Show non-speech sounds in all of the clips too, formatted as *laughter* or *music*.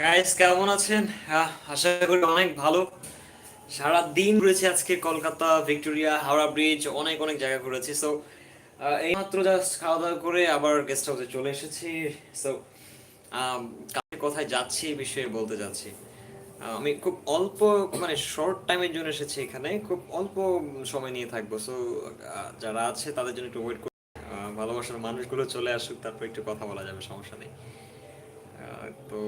Guys কেমন আছেন? আশা করি অনেক ভালো। সারা দিন ঘুরেছি আজকে কলকাতা, ভিক্টোরিয়া, হাওড়া ব্রিজ অনেক অনেক জায়গা ঘুরেছি। সো এইমাত্র জাস্ট খাওয়া দাওয়া করে আবার গেস্ট হাউসে চলে এসেছি। সো কোথায় যাচ্ছি এই বিষয়ে বলতে যাচ্ছি। আমি খুব অল্প মানে শর্ট টাইমের জন্য এসেছি এখানে। খুব অল্প সময় নিয়ে থাকব। সো যারা আছে তাদের জন্য একটু ওয়েট ভালোবাসার মানুষগুলো চলে আসুক, তারপর একটু কথা বলা যাবে, সমস্যা নেই। তো.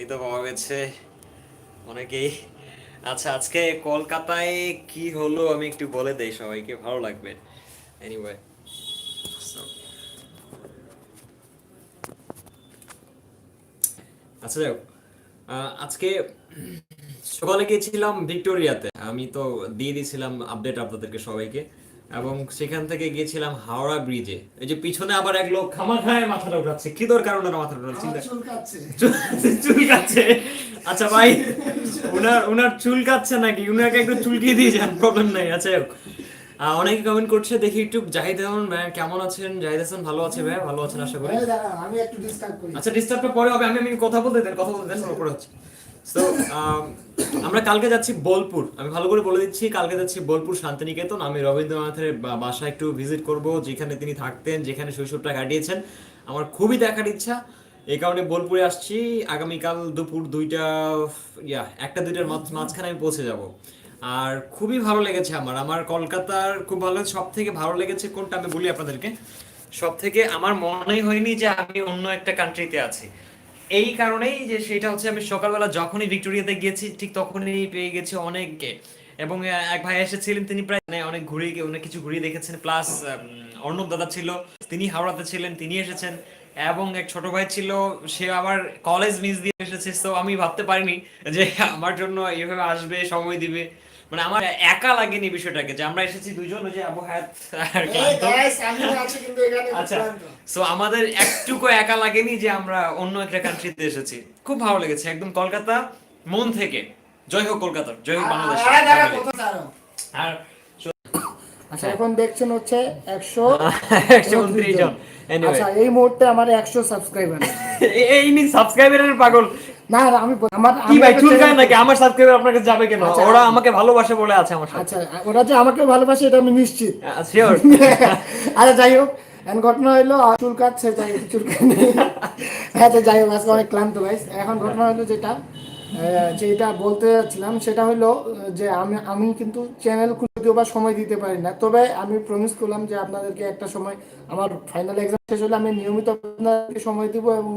এই তো পাওয়া গেছে। অনেকেই। আচ্ছা আজকে কলকাতায় কি হলো আমি একটু বলে দেই সবাইকে, ভালো লাগবে। এনিওয়ে আচ্ছা যাই আজকে সকালে গিয়েছিলাম ভিক্টোরিয়াতে। আমি তো দিয়ে দিয়েছিলাম আপডেট আপনাদেরকে সবাইকে। এবং সেখান থেকে গিয়েছিলাম হাওড়া ব্রিজে এই যে পিছনে আবার এক লোক খামা খায় মাথাটা উঠাচ্ছে কি দরকার ওনার মাথাটা উঠাচ্ছে চুল কাচ্ছে *laughs* আচ্ছা ভাই ওনার ওনার চুল কাচ্ছে নাকি? উনাকে একটু চুলকিয়ে দিয়ে যান প্রবলেম নাই। আচ্ছা হোক। অনেকে কমেন্ট করছে দেখি একটু জাহিদ আহমদ ভাই কেমন আছেন? জাহিদ হাসান ভালো আছে ভাই? ভালো আছেন আশা করি। করি। আচ্ছা ডিস্টার্বটা পরে হবে আমি আমি কথা বলতে দেন কথা বলতে দেন তারপরে হচ্ছে। তো আমরা কালকে যাচ্ছি বোলপুর। আমি ভালো করে বলে দিচ্ছি, কালকে যাচ্ছি বোলপুর শান্তিনিকেতন। আমি রবীন্দ্রনাথের বাসা একটু ভিজিট করব, যেখানে তিনি থাকতেন, যেখানে শৈশবটা কাটিয়েছেন। আমার খুবই দেখার ইচ্ছা। এই কারণে বোলপুরে আসছি। আগামীকাল দুপুর দুইটা, ইয়া, একটা দুইটার মাঝখানে আমি পৌঁছে যাব। আর খুবই ভালো লেগেছে আমার। আমার কলকাতার খুব ভালো সব থেকে ভালো লেগেছে কোনটা আমি বলি আপনাদেরকে? সব থেকে আমার মনেই হয়নি যে আমি অন্য একটা কান্ট্রিতে আছি। এই কারণেই যে সেটা হচ্ছে আমি সকালবেলা যখনই ভিক্টোরিয়াতে গিয়েছি, ঠিক তখনই পেয়ে গেছি অনেককে। এবং এক ভাই এসেছিলেন, তিনি প্রায় মানে অনেক ঘুরিয়ে অনেক কিছু ঘুরিয়ে দেখেছেন। প্লাস অর্ণব দাদা ছিল, তিনি হাওড়াতে ছিলেন, তিনি এসেছেন। এবং এক ছোট ভাই ছিল, সে আবার কলেজ মিস দিয়ে এসেছে। তো আমি ভাবতে পারিনি যে আমার জন্য এইভাবে আসবে, সময় দিবে। মানে আমার একা লাগেনি বিষয়টাকে যে আমরা এসেছি দুজন ওই যে আবু হায়াত আর এই ক্লান্ত। আমি আছি কিন্তু এখানে আচ্ছা সো আমাদের একটুকু একা লাগেনি যে আমরা অন্য একটা কান্ট্রিতে এসেছি। খুব ভালো লেগেছে একদম কলকাতা মন থেকে। জয় হোক কলকাতা জয় হোক বাংলাদেশ। আরে আচ্ছা এখন দেখছেন হচ্ছে একশো *laughs* একশো উনত্রিশ জন। আচ্ছা এই মুহূর্তে আমার একশো সাবস্ক্রাইবার এই- *laughs* এই নি সাবস্ক্রাইবারের পাগল। না আমি আমার কি ভাই নাকি? আমার সাবস্ক্রাইবার আপনার কাছে যাবে কেন? আচ্ছা, ওরা আমাকে ভালোবাসে বলে আছে আমার সাথে। আচ্ছা ওরা যে আমাকে ভালোবাসে এটা আমি নিশ্চিত। শিওর *laughs* আরে যাই হোক। এখন ঘটনা হইল চুল কাটছে একটু চুল যাই হোক আজকে অনেক ক্লান্ত ভাই এখন ঘটনা হলো যেটা যেটা বলতে যাচ্ছিলাম সেটা হলো যে আমি আমি কিন্তু চ্যানেল যদিও বা সময় দিতে পারি না। তবে আমি প্রমিস করলাম যে আপনাদেরকে একটা সময় আমার ফাইনাল এক্সাম শেষ হলে আমি নিয়মিত আপনাদেরকে সময় দিব এবং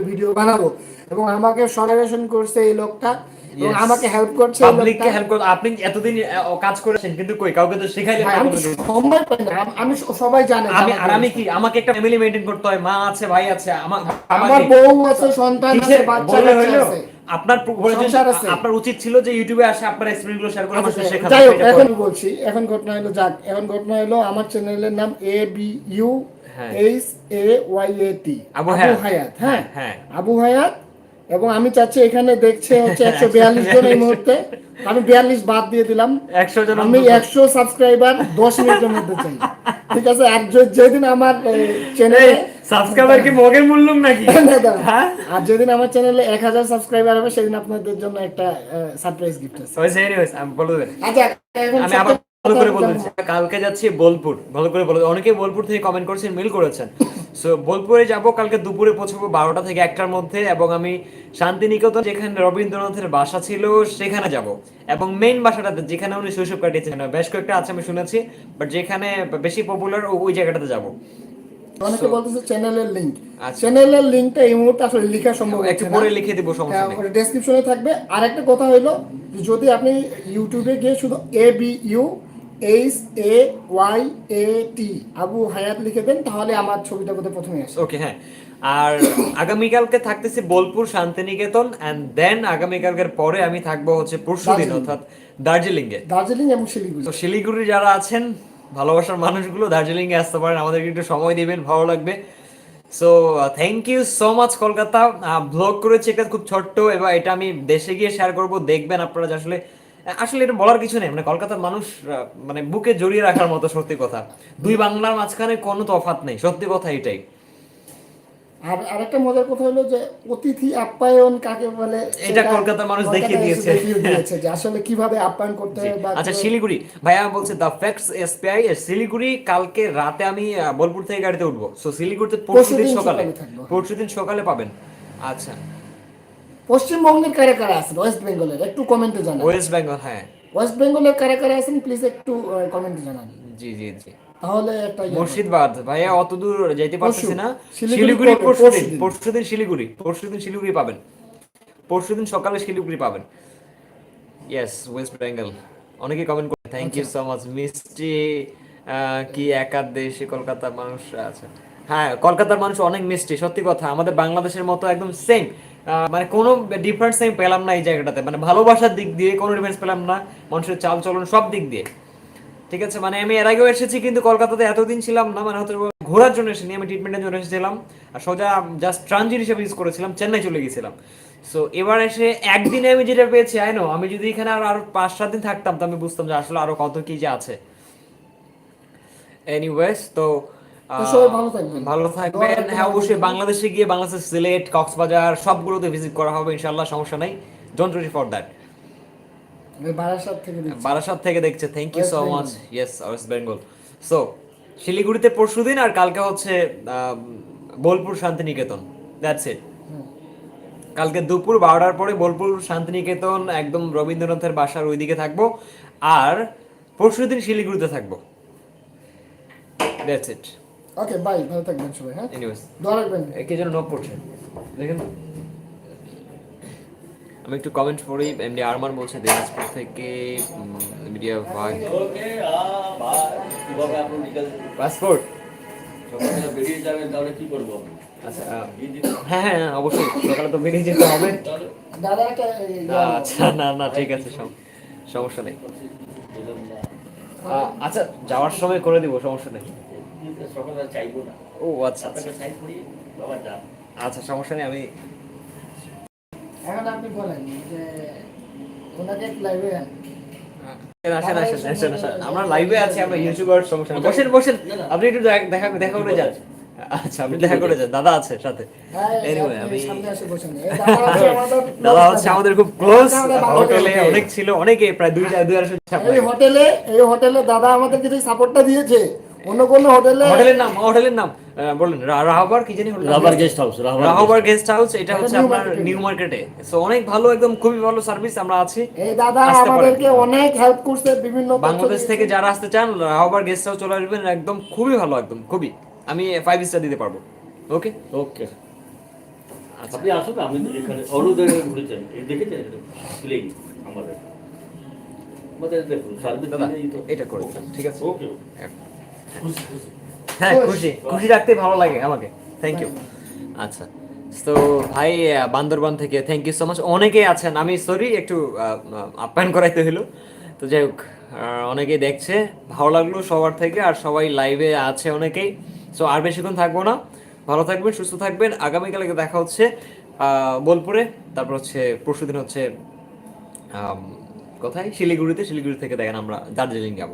ভিডিও বানাবো। এবং আমাকে সরারেশন করছে এই লোকটা এবং আমাকে হেল্প করছে পাবলিককে হেল্প করতে আপনি এতদিন কাজ করেছেন কিন্তু কই কাউকে তো শেখাইলেন না আমি সময় পাই না। আমি সবাই জানে আমি আর আমি কি আমাকে একটা ফ্যামিলি মেইনটেইন করতে হয় মা আছে ভাই আছে আমার আমার বউ আছে সন্তান আছে বাচ্চা? আছে। আপনার প্র- বলেছেন, সংসার আছে। আপনার উচিত ছিল যে ইউটিউবে আসে আপনার এক্সপেরিয়েন্সগুলো শেয়ার করে আচ্ছা, মানুষকে শেখানো। যাই হোক এখন বলছি এখন ঘটনা হলো যাক এখন ঘটনা হলো আমার চ্যানেলের নাম A B U. H A Y A T Abu Hayat. Hayat হ্যাঁ হ্যাঁ। আবু হায়াত এবং আমি চাচ্ছি এখানে দেখছে হচ্ছে একশো বিয়াল্লিশ জন এই মুহূর্তে। আমি বিয়াল্লিশ বাদ দিয়ে দিলাম। 100 জন আমি একশো সাবস্ক্রাইবার দশ মিনিটের মধ্যে চাই। ঠিক আছে আর যেদিন আমার চ্যানেলে সাবস্ক্রাইবার কি মগের মূল্যম নাকি। হ্যাঁ? আর যেদিন আমার চ্যানেলে এক হাজার সাবস্ক্রাইবার হবে সেদিন আপনাদের জন্য একটা সারপ্রাইজ গিফট আছে। আচ্ছা এখন ভালো করে কথা বলে বলতে দিচ্ছি কালকে যাচ্ছি বোলপুর। ভালো করে বলে অনেকে বোলপুর থেকে কমেন্ট করেছেন মেল করেছেন। সো বোলপুরে যাব কালকে দুপুরে পৌঁছাবো বারোটা থেকে একটার মধ্যে এবং আমি শান্তিনিকেতন যেখানে রবীন্দ্রনাথের বাসা ছিল সেখানে যাব। এবং মেইন বাসাটাতে যেখানে উনি শৈশব কাটিয়েছেন বেশ কয়েকটা আছে আমি শুনেছি বাট যেখানে বেশি পপুলার ওই জায়গাটাতে যাব। অনেকে বলতেছে চ্যানেলের লিংক আচ্ছা। চ্যানেলের লিংকটা এই মুহূর্তে আসলে লেখা সম্ভব একটু পরে লিখে দিব সমস্যা নেই। ডেসক্রিপশনে থাকবে। আর একটা কথা হলো যে যদি আপনি ইউটিউবে গিয়ে শুধু A B U H A Y A T Abu Hayat লিখে দেন তাহলে আমার ছবিটা বোধহয় প্রথমে আসে ওকে হ্যাঁ। আর আগামীকালকে থাকতেছে বোলপুর শান্তিনিকেতন এন্ড দেন আগামীকালকের পরে আমি থাকব হচ্ছে পরশু দিন অর্থাৎ দার্জিলিং এ দার্জিলিং এবং শিলিগুড়ি। তো শিলিগুড়ি যারা আছেন ভালোবাসার মানুষগুলো দার্জিলিং এ আসতে পারেন আমাদেরকে একটু সময় দিবেন ভালো লাগবে। So thank you so much Kolkata. Blog করেছি একটা খুব ছোট্ট এবার এটা আমি দেশে গিয়ে শেয়ার করব দেখবেন আপনারা আসলে আসলে এটা বলার কিছু নেই। মানে কলকাতার মানুষ মানে বুকে জড়িয়ে রাখার মতো সত্যি কথা। দুই বাংলার মাঝখানে কোনো তফাৎ নেই। সত্যি কথা এটাই। আর আরেকটা মজার কথা হলো যে অতিথি আপ্যায়ন কাকে বলে এটা কলকাতার মানুষ দেখিয়ে দিয়েছে। দিয়েছে যে আসলে কীভাবে আপ্যায়ন করতে হয় আচ্ছা শিলিগুড়ি। ভাইয়া বলছে দ্য ফ্যাক্টস এসপিআই শিলিগুড়ি। কালকে রাতে আমি বোলপুর থেকে গাড়িতে উঠবো। সো শিলিগুড়িতে পরশুদিন সকালে। পরশুদিন সকালে পাবেন। আচ্ছা। পশ্চিমবঙ্গের কারা কারা আছেন? ওয়েস্ট বেঙ্গলের একটু কমেন্টে জানান। ওয়েস্ট বেঙ্গল হ্যাঁ। ওয়েস্ট বেঙ্গলের কারা কারা আছেন? প্লিজ একটু কমেন্টে জানান। জি জি জি। তাহলে একটা ইয়ে মুর্শিদাবাদ ভাইয়া অত দূর যাইতে পারতেছি না। শিলিগুড়ি পরশুদিন পরশুদিন। শিলিগুড়ি পরশুদিন শিলিগুড়ি পাবেন। পরশুদিন সকালে শিলিগুড়ি পাবেন। ইয়েস ওয়েস্ট বেঙ্গল অনেকে কমেন্ট করে থ্যাংক ইউ সো মাচ মিষ্টি কি একার দেশে কলকাতার মানুষ আছে হ্যাঁ কলকাতার মানুষ অনেক মিষ্টি সত্যি কথা। আমাদের বাংলাদেশের মতো একদম সেম মানে কোনো ডিফারেন্স আমি পেলাম না এই জায়গাটাতে। মানে ভালোবাসার দিক দিয়ে কোনো ডিফারেন্স পেলাম না, মানুষের চাল চলন সব দিক দিয়ে। ঠিক আছে? মানে আমি এর আগেও এসেছি, কিন্তু কলকাতাতে এতদিন ছিলাম না মানে হয়তো ঘোরার জন্য এসেছি আমি ট্রিটমেন্টের জন্য এসেছিলাম। আর সোজা জাস্ট ট্রানজিট হিসেবে ইউজ করেছিলাম, চেন্নাই চলে গেছিলাম। সো এবার এসে একদিনে আমি যেটা পেয়েছি আই নো আমি যদি এখানে আরও পাঁচ, সাত দিন থাকতাম, তো আমি বুঝতাম যে আসলে আরও কত কি যে আছে। এনিওয়েজ তো সবাই ভালো থাকবেন। ভালো থাকবেন। হ্যাঁ অবশ্যই বাংলাদেশে গিয়ে বাংলাদেশের সিলেট কক্সবাজার সবগুলোতে ভিজিট করা হবে ইনশাল্লাহ সমস্যা নাই। Don't worry for that Barasat থেকে বারাসাত থেকে দেখছে। Thank you so much yes West Bengal so শিলিগুড়িতে পরশু দিন আর কালকে হচ্ছে বোলপুর শান্তিনিকেতন। দ্যাটস ইট কালকে দুপুর বারোটার পরে বোলপুর শান্তিনিকেতন একদম রবীন্দ্রনাথের বাসার ওইদিকে থাকব। আর পরশু দিন শিলিগুড়িতে থাকব। দ্যাটস ইট ওকে বাই ভালো থাকবেন সবাই হ্যাঁ এনিওয়েজ দোয়া রাখবেন। কে যেন নক করছে দেখেন। আমি একটু কমেন্ট পড়ি এমনি আরমান বলছে দিনাজপুর থেকে মিডিয়া ভাই ওকে ভাই কীভাবে আপনি বিকাল পাসপোর্ট বেরিয়ে যাবেন তাহলে কি করব আচ্ছা হ্যাঁ হ্যাঁ হ্যাঁ, অবশ্যই সকালে তো বেরিয়ে যেতে হবে। তাহলে দাদা আচ্ছা না না ঠিক আছে সমস্যা নেই। আচ্ছা যাওয়ার সময় করে দিব সমস্যা নেই। কিন্তু সকালে চাইব না। ও আচ্ছা আচ্ছা। আপনাকে করি বাবা যা আচ্ছা সমস্যা নেই আমি এখন আপনি বলেন যে ওনাকে লাইভে আসেন আসেন আসেন আসেন আমরা লাইভে আছি আমরা ইউটিউবার সমস্যা বসেন বসেন আপনি একটু দেখা দেখা দেখা করে যান। আচ্ছা আপনি দেখা করে যান দাদা আছে সাথে। হ্যাঁ এনিওয়ে আমি *laughs* দাদা হচ্ছে আমাদের খুব ক্লোজ হোটেলে। অনেক ছিল অনেকে প্রায় দুই দুই আড়াইশো হোটেলে এই হোটেলে দাদা আমাদের যে সাপোর্টটা দিয়েছে অন্য কোনো হোটেলে হোটেলের নাম হোটেলের নাম রা- রাহাবার কি জানি hotel rubber guest house Rahabar guest house এটা হচ্ছে নিউ আপনার মার্কেটে। নিউ মার্কেটে সো অনেক ভালো একদম খুবই ভালো সার্ভিস আমরা আছি। এই দাদা। আমাদেরকে অনেক হেল্প করছে বিভিন্ন বাংলাদেশ থেকে যারা আসতে চান রাহাবার গেস্ট হাউস চলে আসবেন একদম খুবই ভালো একদম খুবই। আমি ফাইভ স্টার দিতে পারব। ওকে ওকে আপনি আসুন আমি এখানে এই দেখেছেন প্লেন আমাদের। আমাদের দেখুন সার্ভিস এটা করে ঠিক আছে? ওকে হ্যাঁ খুশি। খুশি। রাখতে ভালো লাগে আমাকে। থ্যাংক ইউ আচ্ছা। তো ভাই বান্দরবান থেকে থ্যাংক ইউ সো মাচ অনেকেই আছেন আমি সরি একটু আপ্যায়ন করাইতে হলো তো যাই হোক অনেকেই দেখছে ভালো লাগল সবার থেকে আর সবাই লাইভে আছে অনেকেই। সো আর বেশিক্ষণ থাকব না। ভালো থাকবেন সুস্থ থাকবেন। আগামীকালকে দেখা হচ্ছে আহ, বোলপুরে। তারপর হচ্ছে পরশুদিন হচ্ছে আম, কোথায়? শিলিগুড়িতে। শিলিগুড়ি থেকে দেখেন আমরা দার্জিলিং যাব।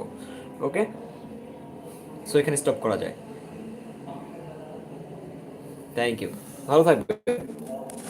ওকে সো এখানে স্টপ করা যায়। থ্যাংক ইউ ভালো থাকবে